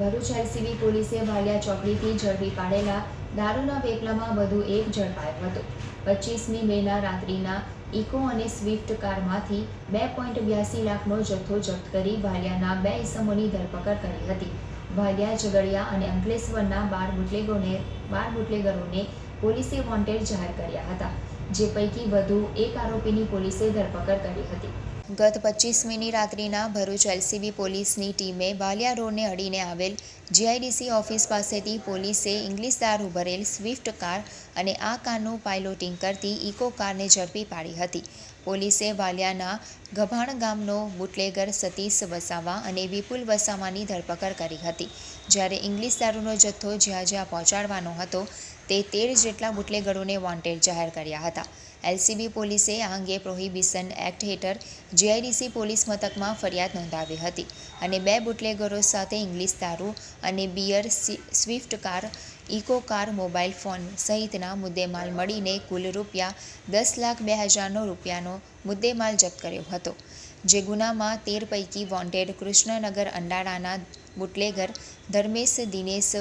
Bharuch LCB પોલીસે વાલિયા ચોકડીથી ઝડપી પાડેલા દારૂના વેપલામાં વધુ એક ઝડપાયો હતો. પચીસમી મેના રાત્રિના ઇકો અને સ્વિફ્ટ કારમાંથી બે પોઈન્ટ બ્યાસી લાખનો જથ્થો જપ્ત કરી વાલિયાના બે ઇસમોની ધરપકડ કરી હતી. વાલિયા, ઝઘડિયા અને અંકલેશ્વરના બાર બુટલેગોને બાર બુટલેગરોને પોલીસે વોન્ટેડ જાહેર કર્યા હતા, જે પૈકી વધુ એક આરોપીની પોલીસે ધરપકડ કરી હતી. ગત પચીસમીની રાત્રિના ભરૂચ એલસીબી પોલીસની ટીમે બાલિયા રોડને અડીને આવેલ જીઆઈડીસી ઓફિસ પાસેથી પોલીસે ઇંગ્લિશ દારૂ ઉભરેલ સ્વિફ્ટ કાર અને આ કારનું પાઇલોટિંગ કરતી ઇકો કારને ઝડપી પાડી હતી. પોલીસે વાલિયાના ગભાણ ગામનો બુટલેગર સતીશ વસાવા અને વિપુલ વસાવાની ધરપકડ કરી હતી. જ્યારે ઇંગ્લિશ દારૂનો જથ્થો જ્યાં જ્યાં પહોંચાડવાનો હતો તે તેર જેટલા બુટલેગરોને વોન્ટેડ જાહેર કર્યા હતા. એલસીબી પોલીસે આ અંગે પ્રોહિબિશન એક્ટ હેઠળ જીઆઈડીસી પોલીસ મથકમાં ફરિયાદ નોંધાવી હતી અને બે બુટલેગરો સાથે ઇંગ્લિશ દારૂ અને beer Swift car, Eeco car, mobile phone સહિતના મુદ્દેમાલ મળીને કુલ રૂપિયા દસ લાખ બે હજારનો રૂપિયાનો મુદ્દેમાલ જપ્ત કર્યો હતો. જે ગુનામાં તેર પૈકી વોન્ટેડ કૃષ્ણનગર અંડાળાના બુટલેગર ધર્મેશ દિનેશ